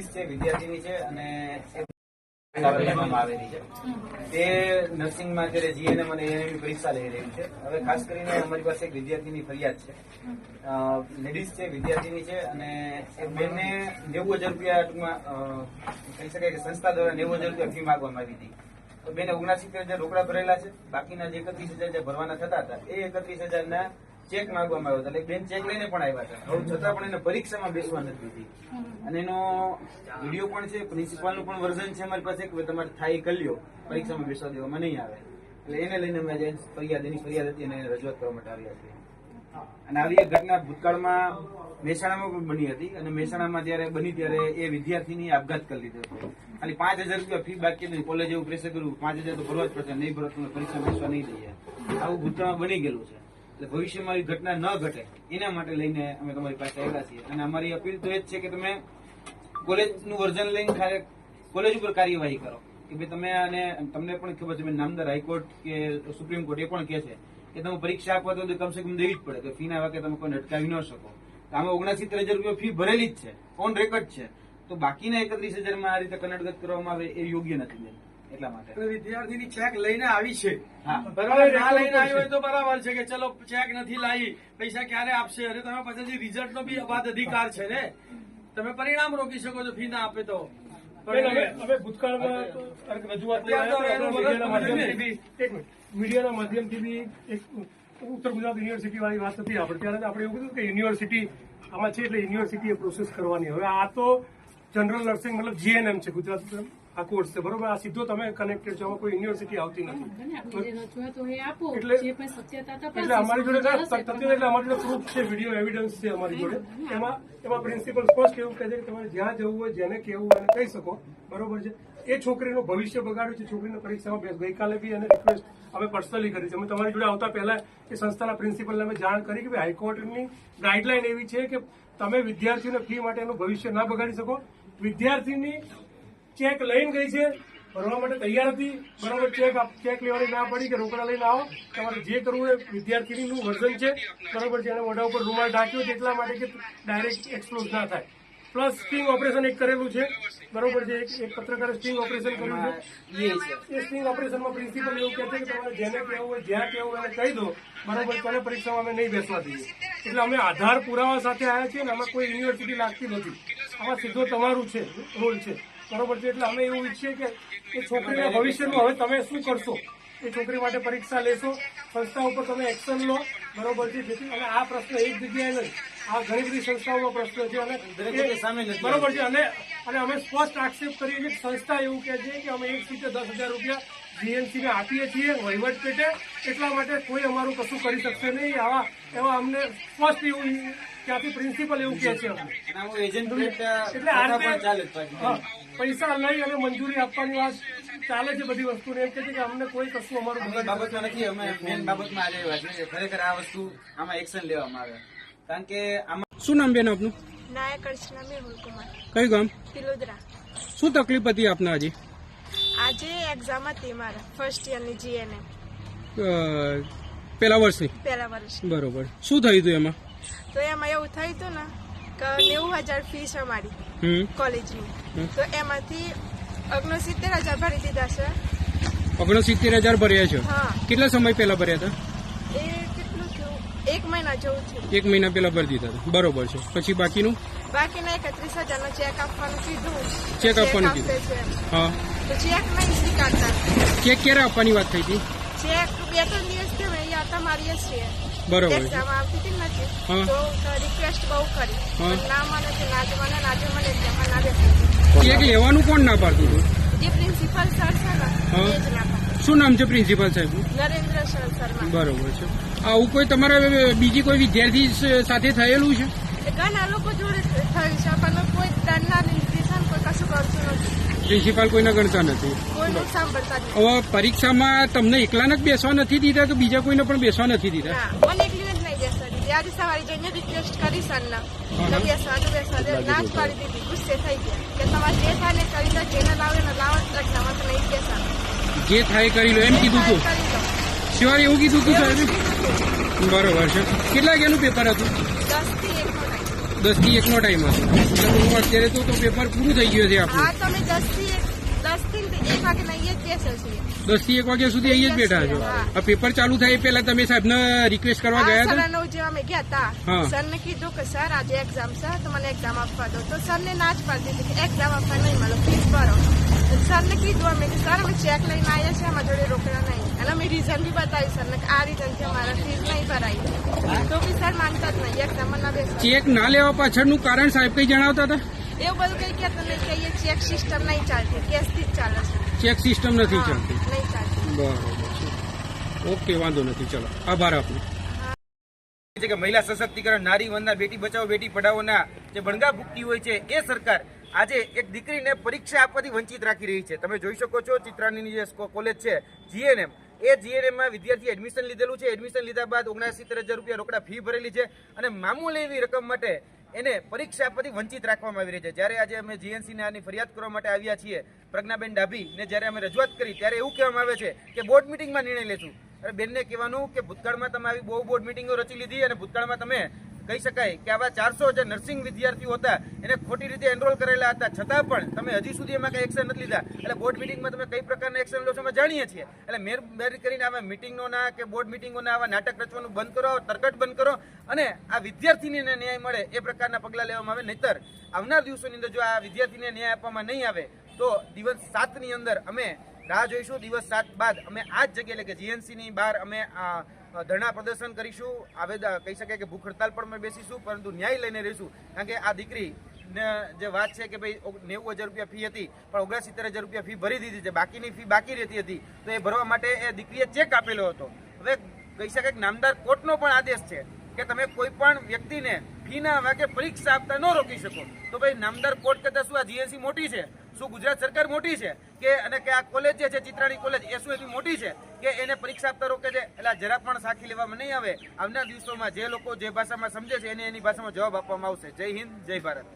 Ladies છે વિદ્યાર્થીની છે અને આવેલી છે. તે નર્સિંગમાં અત્યારે જીએનએમ અને એએનએમની પરીક્ષા લઈ રહી છે. હવે ખાસ કરીને અમારી પાસે એક વિદ્યાર્થીની ફરિયાદ છે. લેડીઝ છે વિદ્યાર્થીની છે અને એક બેનને નેવું હજાર રૂપિયા ટૂંકમાં અ, કહી શકાય કે સંસ્થા દ્વારા નેવું હજાર રૂપિયા ફી માંગવામાં આવી હતી. તો બેને ઓગણસિત્તેર હજાર રોકડા ભરેલા છે. બાકીના જે એકત્રીસ હજાર જે ભરવાના થતા હતા એ એકત્રીસ હજારના ચેક માંગવામાં આવ્યો એટલે બેન ચેક લઈને પણ આવ્યા હતા. હવે છતાં પણ એને પરીક્ષામાં બેસવા નથી દીધી. અને એનો વીડિયો પણ છે પ્રિન્સિપાલનું પણ વર્ઝન છે અમારી પાસે, કે તમારે થાય કલ્યો પરીક્ષામાં બેસવા દેવામાં નહીં આવે. એટલે એને લઈને અમે આજે ફરિયાદ, એની ફરિયાદ હતી અને રજૂઆત કરવા માટે આવ્યા છીએ અને આવી એક ઘટના ભૂતકાળમાં મહેસાણામાં પણ બની હતી. અને મહેસાણામાં જયારે બની ત્યારે એ વિદ્યાર્થીની આપઘાત કરી લીધો હતો. ખાલી પાંચ હજાર રૂપિયા ફી બાકી હતી. કોલેજ એવું પ્રેશર કર્યું. પાંચ હજાર તો ભરવા જ પડશે. નહીં ભરો તમે પરીક્ષા બેસવા નહીં દઈએ. આવું ભૂતકાળમાં બની ગયેલું છે. એટલે ભવિષ્યમાં એવી ઘટના ન ઘટે, એના માટે લઈને અમે તમારી પાસે આવ્યા છીએ. અને અમારી અપીલ તો એ જ છે કે તમે કોલેજનું વર્ઝન લઈને કોલેજ ઉપર કાર્યવાહી કરો. કે ભાઈ તમે અને તમને પણ ખબર છે નામદાર હાઈકોર્ટ કે સુપ્રીમ કોર્ટ એ પણ કહે છે કે તમે પરીક્ષા આપવા તો કમસે કમ દેવી જ પડે, તો ફીના વાગે તમે કોઈને અટકાવી ન શકો. આમાં ઓગણસિત્તેર હજાર રૂપિયા ફી ભરેલી જ છે ઓન રેકોર્ડ છે. તો બાકીના એકત્રીસ હજારમાં આ રીતે કન્નડગત કરવામાં આવે એ યોગ્ય નથી એટલા માટે. વિદ્યાર્થીની ચેક લઈને આવી છે. બરાબર ના લઈને આવી હોય તો બરાબર છે કે ચલો ચેક નથી લાવી પૈસા ક્યારે આપશે? અરે તમે પાછળથી રિઝલ્ટ નો બી અબાધ અધિકાર છે ને. તમે પરિણામ રોકી શકો છો ફી ના આપે તો. ભૂતકાળમાં રજૂઆત મીડિયાના માધ્યમથી બી એક મીડિયાના માધ્યમથી બી એક ઉત્તર ગુજરાત યુનિવર્સિટી વાળી વાત હતી આપણે. ત્યારે આપણે એવું કીધું કે યુનિવર્સિટી આમાં છે એટલે યુનિવર્સિટીએ પ્રોસેસ કરવાની. હવે આ તો જનરલ નર્સિંગ મતલબ જીએનએમ છે ગુજરાત આ કોર્સ છે. બરોબર? આ સીધો તમે કનેક્ટેડ છો. કોઈ યુનિવર્સિટી આવતી નથી. એટલે-. એટલે અમારી જોડે એટલે અમારી જોડે પ્રૂફ છે વીડિયો એવિડન્સ છે અમારી જોડે. એમાં એમાં પ્રિન્સિપલ સ્પષ્ટ એવું કહે છે કે તમારે જ્યાં જવું હોય જેને કહેવું હોય કહી શકો. બરોબર છે? એ છોકરીનું ભવિષ્ય બગાડ્યું છે. છોકરીને પરીક્ષામાં બેસ ગઈકાલે બી એને રિક્વેસ્ટ અમે પર્સનલી કરી છે. અમે તમારી જોડે આવતા પહેલા એ સંસ્થાના પ્રિન્સિપલને અમે જાણ કરી કે હાઈકોર્ટની ગાઈડલાઈન એવી છે કે તમે વિદ્યાર્થીઓને ફી માટેનું ભવિષ્ય ના બગાડી શકો. વિદ્યાર્થીની ચેક લઈને ગઈ છે. ભરવા માટે તૈયાર હતી. બરાબર ચેક ચેક લેવાની ના પડી કે રોકડા લઈને આવો. તમારે જે કરવું એ વિદ્યાર્થીનીનું વર્ઝન છે. બરાબર છે. એને મોઢા ઉપર રૂમાલ ઢાંક્યો છે એટલા માટે કે ડાયરેક્ટ એક્સપ્લોઝ ના થાય. પ્લસ સ્ટિંગ ઓપરેશન એક કરેલું છે. બરોબર છે. એક એક પત્રકારે સ્ટિંગ ઓપરેશન કર્યું છે. એ સ્ટિંગ ઓપરેશનમાં પ્રિન્સિપલ એવું કહે છે કે તમારે જેને કહેવું હોય જ્યાં કહેવું હોય એને કહી દો. બરોબર તને પરીક્ષામાં અમે નહીં બેસવા દઈએ. એટલે અમે આધાર પુરાવા સાથે આવ્યા છીએ અને આમાં કોઈ યુનિવર્સિટી લાગતી નથી. આમાં સીધો તમારું છે રોલ છે. બરોબર છે? એટલે અમે એવું ઈચ્છીએ કે એ છોકરીના ભવિષ્યનું હવે તમે શું કરશો? એ છોકરી માટે પરીક્ષા લેશો સંસ્થા ઉપર તમે એક્શન લો બરોબર છે? જેથી અને આ પ્રશ્ન એક જગ્યાએ નહીં આ ઘણી બધી સંસ્થાઓનો પ્રશ્ન છે અને બરોબર છે? અને અને અમે સ્પષ્ટ આક્ષેપ કરીએ છીએ સંસ્થા એવું કહે છે કે અમે એક સીટે દસ હજાર રૂપિયા જીએમસી ને આપીએ છીએ વહીવટ પેટે એટલા માટે કોઈ અમારું કશું કરી શકશે નહીં. આવા એવા અમને સ્પષ્ટ એવું ત્યાંથી પ્રિન્સિપલ એવું કહે છે એટલે આ પૈસા લઈ અને મંજૂરી આપવાની વાત ચાલે છે બધી વસ્તુને. એમ કે છે કે અમને કોઈ કશું અમારું અમે બાબતમાં નથી અમે મેન બાબતમાં આજે આવ્યા ખરેખર આ વસ્તુ આમાં એક્શન લેવામાં આવે. કારણ કે આમાં શું નામ બેન આપનું? નાયક અર્ચના મેહુલ કુમાર. કયું ગામ? પિલોદરા. શું તકલીફ હતી આપને હજી આજે એક્ઝામ હતી મારા ફર્સ્ટ યરની જીએનએ પેલા વર્ષની? પહેલા વર્ષ બરોબર. શું થયું હતું એમાં? તો એમાં એવું થયું હતું ને કે નેવું હજાર ફી અમારી મારી કોલેજની તો એમાંથી ઓગણસિત્તેર હજાર ભરી દીધા છે. ઓગણસિત્તેર હજાર ભર્યા છે. હા. કેટલા સમય પહેલા ભર્યા હતા? એ એક મહિના જેવું છે એક મહિના પહેલા ભરી દીધા બરોબર છે. પછી બાકીનું? બાકીના એકત્રીસ હજારનો ચેક આપવાનું કીધું. ચેક આપવાનું આપે કીધું. હા. તો ચેક નહીં સ્વીકારતા. ચેક ક્યારે આપવાની વાત થઈ હતી? ચેક બે ત્રણ દિવસ મેં અહીંયા મારીએ છીએ બરોબર છે. એક્ઝામ આવતી હતી નથી તો રિક્વેસ્ટ બહુ કરી. ના મને છે ના જ મને ના જ મને એક્ઝામમાં ના બેસી ચેક લેવાનું કોણ ના પાડતું હતું? જે પ્રિન્સિપલ સર છે ને એ જ ના. શું નામ છે પ્રિન્સિપાલ સાહેબ? નરેન્દ્ર શર્મા. બરોબર છે. આવું કોઈ તમારા બીજી કોઈ વિદ્યાર્થી સાથે થયેલું છે? ઘણા લોકો જોડે થયું છે પણ કોઈ દંડના નિર્દેશન કોઈ કશું કરતું નથી. પ્રિન્સિપાલ કોઈને ગણતા નથી. હવે પરીક્ષામાં તમને એકલાને જ બેસવા નથી દીધા કે બીજા કોઈને પણ બેસવા નથી દીધા? ના મને એકલીને જ નહીં બેસવા દીધી. આજે સવારે જઈને રિક્વેસ્ટ કરી સરના. હા. બેસવાનું બેસવા દે ના જ પાડી દીધી. ગુસ્સે થઈ ગયા. કે તમારે જે થાય ને કરી દો જેને લાવે ને લાવે જ તો નહીં બેસવાનું. જે થાય કરી લો. એમ કીધું તું. શિવાળી એવું કીધું તું સાહેબ? બરોબર છે. કેટલા વાગ્યાનું પેપર હતું? દસથી એક નો ટાઈમ હતો. અત્યારે તો પેપર પૂરું થઈ ગયું છે આપણું. દસથી એક થી થી વાગ્યા સુધી અહીંયા જ બેઠા છો. આ પેપર ચાલુ થાય એ પહેલા તમે સાહેબને રિક્વેસ્ટ કરવા ગયા હતા? નવ જેવા અમે ગયા હતા. સર સરને કીધું કે સર આજે એક્ઝામ છે તો મને એક્ઝામ આપવા દો. તો સર ને ના જ પાડી દીધી કે એક્ઝામ આપવા નહીં મળો ફીસ ભરો. સરને કીધું અમે કે સર અમે ચેક લઈને આવ્યા છીએ અમારા જોડે રોકડા નહીં. અને અમે રીઝન બી બતાવ્યું સરને કે આ રીઝન છે અમારા ફીસ નહીં ભરાઈ તો બી સર માનતા જ નહીં એક્ઝામ ના બેસ. ચેક ના લેવા પાછળનું કારણ સાહેબ કઈ જણાવતા હતા? એવું બધું કઈ કહેતું નહીં કે અહીંયા ચેક સિસ્ટમ નહીં ચાલતી કેશથી જ ચાલે છે. ચેક સિસ્ટમ નથી ચાલતી. નહીં ચાલતી. બરોબર છે. ઓકે વાંધો નથી ચલો. આભાર આપનો. છે કે મહિલા સશક્તિકરણ નારી વંદના બેટી બચાવો બેટી પઢાઓના જે બણગા ભૂકતી હોય છે એ સરકાર આજે એક દીકરીને પરીક્ષા આપવાથી વંચિત રાખી રહી છે. તમે જોઈ શકો છો ચિત્રાણીની જે કોલેજ છે જીએનએમ એ જીએનએમમાં વિદ્યાર્થી વિદ્યાર્થીએ એડમિશન લીધેલું છે. એડમિશન લીધા બાદ ઓગણસિત્તેર હજાર રૂપિયા રોકડા ફી ભરેલી છે. અને મામૂલી એવી રકમ માટે એને પરીક્ષા પરથી વંચિત રાખવામાં આવી રહી છે. જ્યારે આજે અમે જીએનસી ને આની ફરિયાદ કરવા માટે આવ્યા છીએ, પ્રજ્ઞાબેન ડાભીને જ્યારે અમે રજૂઆત કરી, ત્યારે એવું કહેવામાં આવે છે કે બોર્ડ મિટિંગમાં નિર્ણય લેશું. અરે બેનને કહેવાનું કે ભૂતકાળમાં તમે આવી બહુ બોર્ડ મિટિંગો રચી લીધી અને ભૂતકાળમાં તમે કહી શકાય કે આવા ચારસો જે નર્સિંગ વિદ્યાર્થીઓ હતા, એને ખોટી રીતે એનરોલ કરેલા હતા. છતાં પણ તમે હજી સુધી એમાં કંઈ એક્શન નથી લીધા. એટલે બોર્ડ મિટિંગમાં તમે કઈ પ્રકારના એક્શન લો છો અમે જાણીએ છીએ. એટલે મહેરબાની કરીને આવા મિટિંગોના કે બોર્ડ મિટિંગોના આવા નાટક રચવાનું બંધ કરો, તરકટ બંધ કરો અને આ વિદ્યાર્થીને ન્યાય મળે એ પ્રકારના પગલાં લેવામાં આવે. નહીતર આવનાર દિવસોની અંદર જો આ વિદ્યાર્થીને ન્યાય આપવામાં નહીં આવે, તો દિવસ સાતની અંદર અમે રાહ જોઈશું. દિવસ સાત બાદ અમે આ જ જગ્યાએ એટલે કે જીએનસીની બહાર અમે ધરણા પ્રદર્શન કરીશું. આવેદા કહી શકાય કે ભૂખ હડતાલ પણ બેસીશું, પરંતુ ન્યાય લઈને રહીશું. કારણ કે આ દીકરી જે વાત છે કે ભાઈ નેવું હજાર રૂપિયા ફી હતી, પણ ઓગણસિત્તેર હજાર રૂપિયા ફી ભરી દીધી છે. બાકીની ફી બાકી રહેતી હતી. તો એ ભરવા માટે એ દીકરીએ ચેક આપેલો હતો. હવે કહી શકાય કે નામદાર કોર્ટનો પણ આદેશ છે કે તમે કોઈ પણ વ્યક્તિને ફીના વાગે પરીક્ષા આપતા ન રોકી શકો. તો ભાઈ, નામદાર કોર્ટ કરતા શું આ જીએસસી મોટી છે? શું ગુજરાત સરકાર મોટી છે કે અને કે આ કોલેજ જે છે, ચિત્રાણી કોલેજ એ શું એવી મોટી છે કે એને પરીક્ષા આપતા રોકે છે? એટલે જરા પણ સાખી લેવામાં નહીં આવે. આવનાર દિવસોમાં જે લોકો જે ભાષામાં સમજે છે એને એની ભાષામાં જવાબ આપવામાં આવશે. જય હિન્દ, જય ભારત.